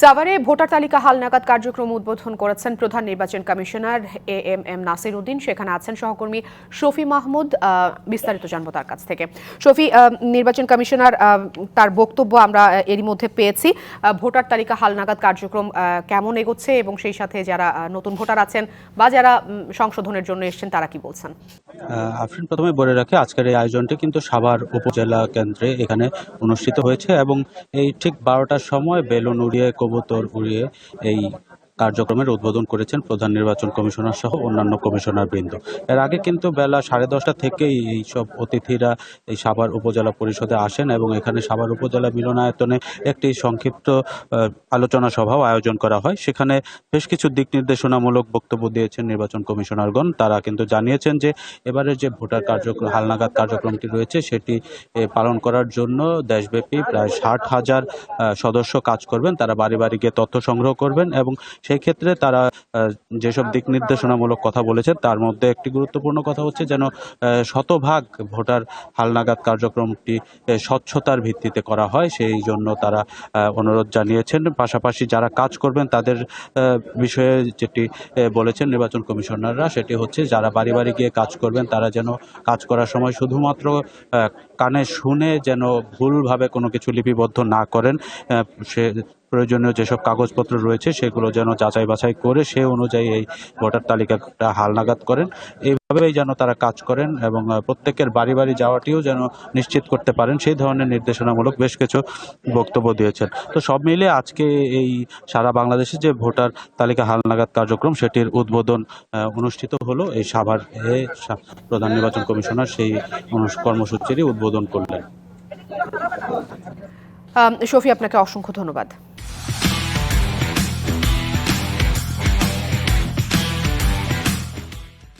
সাভারে ভোটার তালিকা হালনাগাদ কার্যক্রম উদ্বোধন করেছেন প্রধান নির্বাচন commissioner A M M Nasir Uddin. সেখানে আছেন সহকর্মী শফি মাহমুদ বিস্তারিত জানব তার কাছ থেকে। শফি নির্বাচন কমিশনার তার বক্তব্য আমরা এরই মধ্যে পেয়েছি। ভোটার তালিকা হালনাগাদ কার্যক্রম কেমন এগোচ্ছে এবং সেই সাথে যারা নতুন ভোটার আছেন বা যারা সংশোধনের জন্য এসেছেন তারা কি বলছেন? আফরিন প্রথমে বলে রাখে, আজকের এই আয়োজনটি কিন্তু সাভার উপজেলা কেন্দ্রে এখানে অনুষ্ঠিত হয়েছে এবং এই ঠিক বারোটার সময় বেলুন উড়িয়ে কবুতর উড়িয়ে এই কার্যক্রমের উদ্বোধন করেছেন প্রধান নির্বাচন কমিশনার সহ অন্যান্য কমিশনার বৃন্দ এর আগে কিন্তু বেলা সাড়ে দশটা থেকেই এই সব অতিথিরা এই সাভার উপজেলা পরিষদে আসেন এবং এখানে সাভার উপজেলা মিলনায়তনে একটি সংক্ষিপ্ত আলোচনা সভাও আয়োজন করা হয়। সেখানে বেশ কিছু দিক নির্দেশনামূলক বক্তব্য দিয়েছেন নির্বাচন কমিশনারগণ। তারা কিন্তু জানিয়েছেন যে এবারের যে ভোটার কার্যক্রম হালনাগাদ কার্যক্রমটি রয়েছে সেটি পালন করার জন্য দেশব্যাপী প্রায় ষাট হাজার সদস্য কাজ করবেন। তারা বাড়ি বাড়ি গিয়ে তথ্য সংগ্রহ করবেন এবং সেই ক্ষেত্রে তারা যেসব দিক নির্দেশনামূলক কথা বলেছেন, তার মধ্যে একটি গুরুত্বপূর্ণ কথা হচ্ছে যেন শতভাগ ভোটার হালনাগাদ কার্যক্রমটি স্বচ্ছতার ভিত্তিতে করা হয়। সেই জন্য তারা অনুরোধ জানিয়েছেন। পাশাপাশি যারা কাজ করবেন, তাদের বিষয়ে যেটি বলেছেন নির্বাচন কমিশনাররা, সেটি হচ্ছে যারা বাড়ি বাড়ি গিয়ে কাজ করবেন, তারা যেন কাজ করার সময় শুধুমাত্র কানে শুনে যেন ভুলভাবে কোনো কিছু লিপিবদ্ধ না করেন সে প্রয়োজনীয় যেসব কাগজপত্র রয়েছে সেগুলো যেন যাচাই বাছাই করে সে অনুযায়ী এই ভোটার তালিকাটা হালনাগাদ করেন। এইভাবেই যেন তারা কাজ করেন এবং প্রত্যেকের বাড়ি বাড়ি যাওয়াটিও যেন নিশ্চিত করতে পারেন। সেই ধরনের নির্দেশনামূলক বেশ কিছু বক্তব্য দিয়েছেন। তো সব মিলিয়ে আজকে এই সারা বাংলাদেশে যে ভোটার তালিকা হালনাগাদ কার্যক্রম, সেটির উদ্বোধন অনুষ্ঠিত হলো। এই সাভার প্রধান নির্বাচন কমিশনার সেই কর্মসূচিরই উদ্বোধন করলেন। শফি, আপনাকে অসংখ্য ধন্যবাদ।